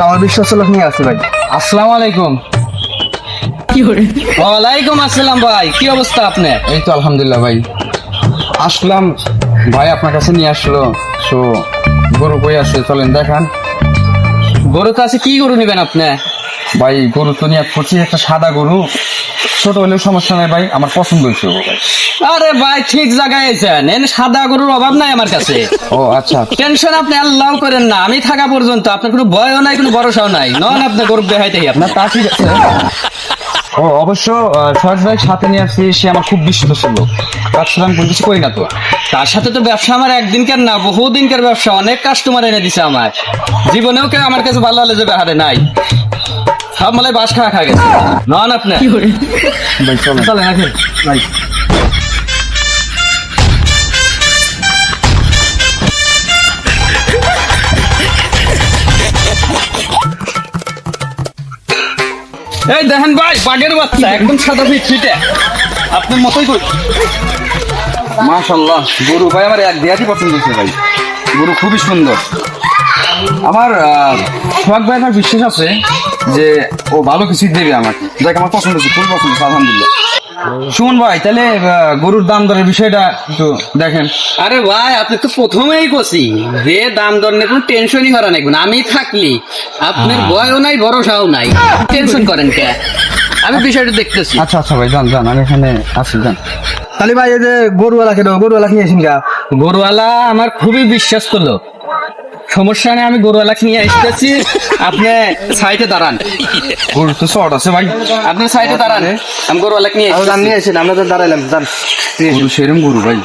এটা আমার বিশ্বাস লোক নিয়ে আছে ভাই। আসসালামু আলাইকুম। ওয়ালাইকুম আসসালাম ভাই কি অবস্থা আপনার? এই তো আলহামদুলিল্লাহ ভাই। আসলাম ভাই আপনার কাছে নিয়ে আসলো। সো গরু কই আছে? চলেন দেখান। গরু তো আছে কি গরু নেবেন আপনি? ভাই গরু তো নিয়ে করছি একটা সাদা গরু। ছোট হলেও সমস্যা নাই ভাই আমার পছন্দ হয়েছে ভাই আরে ভাই ঠিক জায়গায় আছেন। এনে সাদা গরুর অভাব নাই আমার কাছে। ও আচ্ছা। টেনশন আপনি আল্লাহ করেন না। আমি থাকা পর্যন্ত আপনার কোনো ভয়ও নাই কোনো ভরসাও নাই। নন আপনি গরু দেখাইতেই আপনার। তা ঠিক আছে। ও অবশ্য সহজ ভাই সাথে নিয়ে আসছি সে আমার খুব বিশ্বস্ত লোক। তার সাথে আমি কিছু করি না তো। তার সাথে তো ব্যবসা আমার একদিনকার না বহুদিনকার ব্যবসা। অনেক কাস্টমার এনে দিছে আমার জীবনেও কেউ আমার কাছে ভালো হলে যাবে হারে নাই। সব মালাই বাস খাওয়া খা গেছে। নন আপনি? চলে নাকি এই দেখেন ভাই বাগের বাচ্চা, একদম সাদা ফিট ফিটে। আপনার মতোই করি মাশাল্লাহ গরু ভাই আমার এক দেয়ারই পছন্দ হচ্ছে ভাই। গরু খুবই সুন্দর। আমার সোহাগ ভাই আমার বিশ্বাস আছে যে ও ভালো কিছু দেবে আমাকে। যাকে, আমার পছন্দ হচ্ছে খুব পছন্দ আলহামদুলিল্লাহ। সুমন ভাই তাহলে গরুর দাম দরের বিষয়টা একটু দেখেন। আরে ভাই আপনি তো প্রথমেই কছি যে দাম দর নিয়ে কোনো টেনশনই করা নাই। আমি থাকলি আপনার ভয়ও নাই ভরসাও নাই। টেনশন করেন কে? আমি বিষয়টা দেখতেছি। আচ্ছা আচ্ছা ভাই যান যান আমি এখানে আছি যান। তাহলে ভাই এই যে গরুওয়ালা কেন গরুওয়ালা কি কিনেছেন গা। গরুওয়ালা আমার খুবই বিশ্বাস করল সমস্যা নেই আমি গরুওয়ালা নিয়ে আসতেছি। আপনি সাইডে দাঁড়ান। গরু তো শর্ট আছে ভাই। আপনি সাইডে দাঁড়ান। আমি গরুওয়ালা নিয়ে এসেছেন আমরা তো দাঁড়াইলাম গরু সেরম গরু ভাই।